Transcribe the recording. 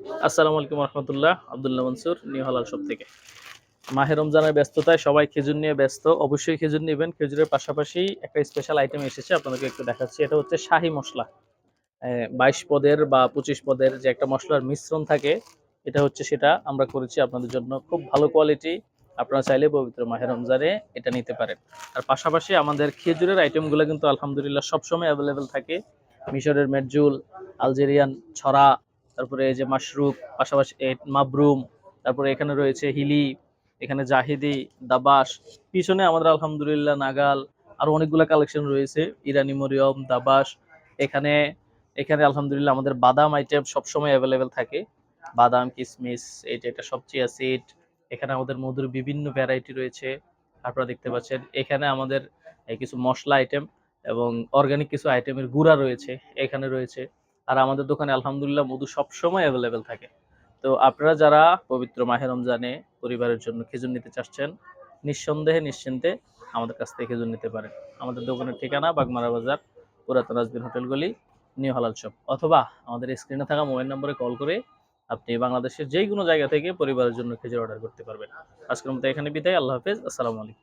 আসসালামু আলাইকুম রহমতুল্লাহ, Abdullah Mansur, new halal shop থেকে। মাহে রমজানের ব্যস্ততায় সবাই খেজুর নিয়ে ব্যস্ত। অবশ্যই খেজুর নেবেন। খেজুরের পাশাপাশি একটা স্পেশাল আইটেম এসেছে, আপনাদেরকে একটু দেখাচ্ছি। এটা হচ্ছে শাহি মশলা। বাইশ পদের বা পঁচিশ পদের যে একটা মশলার মিশ্রণ থাকে, এটা হচ্ছে সেটা আমরা করেছি আপনাদের জন্য খুব ভালো কোয়ালিটি আপনারা চাইলে পবিত্র মাহে রমজানে এটা নিতে পারেন। আর পাশাপাশি আমাদের খেজুরের আইটেমগুলো কিন্তু আলহামদুলিল্লাহ সবসময় অ্যাভেলেবেল থাকে। মিশরের মেরজুল আলজেরিয়ান ছড়া তারপরে এই যে মাশরুক, পাশাপাশি মাবরুম, তারপরে এখানে রয়েছে হিলি, এখানে জাহিদি দাবাস পিছনে আমাদের আলহামদুলিল্লাহ নাগাল, আরও অনেকগুলো কালেকশন রয়েছে, ইরানি মরিয়ম দাবাস এখানে এখানে আলহামদুলিল্লাহ আমাদের বাদাম আইটেম সবসময় অ্যাভেলেবেল থাকে। বাদাম কিশমিশ এইটা এটা সবচেয়ে সিড এখানে আমাদের মধুর বিভিন্ন ভ্যারাইটি রয়েছে, আপনারা দেখতে পাচ্ছেন। এখানে আমাদের কিছু মশলা আইটেম এবং অর্গানিক কিছু আইটেমের গুঁড়া রয়েছে, এখানে রয়েছে। আর আমাদের দোকানে আলহামদুলিল্লাহ মধু সবসময় অ্যাভেলেবেল থাকে। তো আপনারা যারা পবিত্র মাহে রমজানে পরিবারের জন্য খেজুর নিতে চাচ্ছেন, নিঃসন্দেহে, নিশ্চিন্তে আমাদের কাছ থেকে খেজুর নিতে পারেন। আমাদের দোকানের ঠিকানা বাগমারা বাজার, পুরাতন রাজবীর হোটেল গলি, নিউ হালাল শপ। অথবা আমাদের স্ক্রিনে থাকা মোবাইল নম্বরে কল করে আপনি বাংলাদেশের যে কোনো জায়গা থেকে পরিবারের জন্য খেজুর অর্ডার করতে পারবেন। আজকের মতো এখানে বিদায়, আল্লাহ হাফেজ, আসসালামু আলাইকুম।